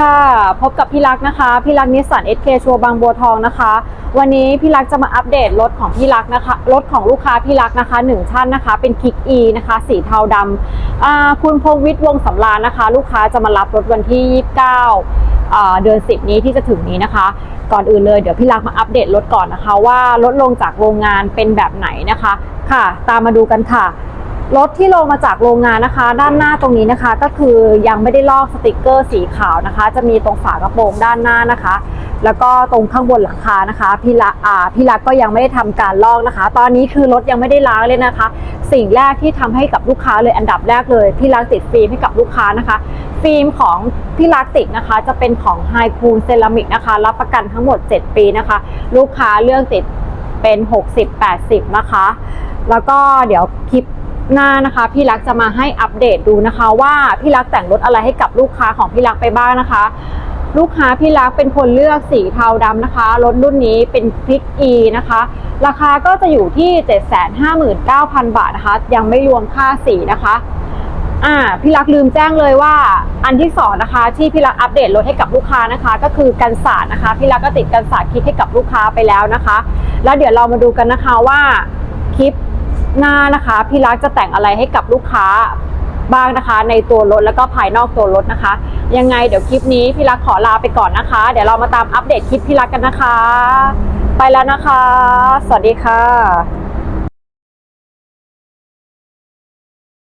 ค่ะพบกับพี่รักนะคะพี่รักนิสสันเอสเคชัวบางบัวทองนะคะ วันนี้พี่รักจะมาอัปเดตรถของพี่รักนะคะรถของลูกค้าพี่รักนะคะหนึ่งท่านนะคะ เป็นคิกอีนะคะ สีเทาดำคุณพงวิทย์วงสำราญนะคะ ลูกค้าจะมารับรถวันที่ 29อ่าเดือน 10 นี้ที่จะถึงนี้นะคะ ก่อนอื่นเลยเดี๋ยวพี่รักมาอัปเดตรถก่อนนะคะ ว่าลดลงจากโรงงานเป็นแบบไหนนะคะ ค่ะ ตามมาดูกันค่ะ รถที่ลงมาจากโรงงานนะคะ ด้านหน้าตรงนี้นะคะ ก็คือยังไม่ได้ลอกสติกเกอร์สีขาวนะคะ จะมีตรงฝากระโปรงด้านหน้านะคะ แล้วก็ตรงข้างบนหลังคานะคะพี่ละอ่าพี่รักก็ยังไม่ได้ทำการลอกนะคะ ตอนนี้คือรถยังไม่ได้ล้างเลยนะคะ สิ่งแรกที่ทำให้กับลูกค้าเลยอันดับแรกเลยพี่รักติดฟิล์มให้กับลูกค้านะคะ ฟิล์มของพี่รักติดนะคะ จะเป็นของไฮคูนเซรามิกนะคะ รับประกันทั้งหมด 7 ปีนะคะ ลูกค้าเลือกติดเป็น 60-80 นะคะแล้วก็เดี๋ยวคลิป หน้านะคะ พี่รักจะมาให้อัปเดตดูนะคะว่าพี่รักแต่งรถอะไรให้กับลูกค้าของพี่รักไปบ้างนะคะ ลูกค้าพี่รักเป็นคนเลือกสีเทาดำนะคะรถรุ่นนี้เป็นคลิก E นะคะ ราคาก็จะอยู่ที่ 759,000 บาทนะคะ ยังไม่รวมค่าสีนะคะอ่าพี่รักลืมแจ้งเลยว่าอันที่สองนะคะ ที่พี่รักอัปเดตรถให้กับลูกค้านะคะ ก็คือกันศาสตร์นะคะพี่รักก็ติดกันศาสตร์คลิปให้กับลูกค้าไปแล้วนะคะ แล้วเดี๋ยวเรามาดูกันนะคะว่าคลิป หน้านะคะ พี่รักจะแต่งอะไรให้กับลูกค้าบ้างนะคะ ในตัวรถแล้วก็ภายนอกตัวรถนะคะ ยังไงเดี๋ยวคลิปนี้พี่รักขอลาไปก่อนนะคะ เดี๋ยวเรามาตามอัปเดตคลิปพี่รักกันนะคะ ไปแล้วนะคะ สวัสดีค่ะ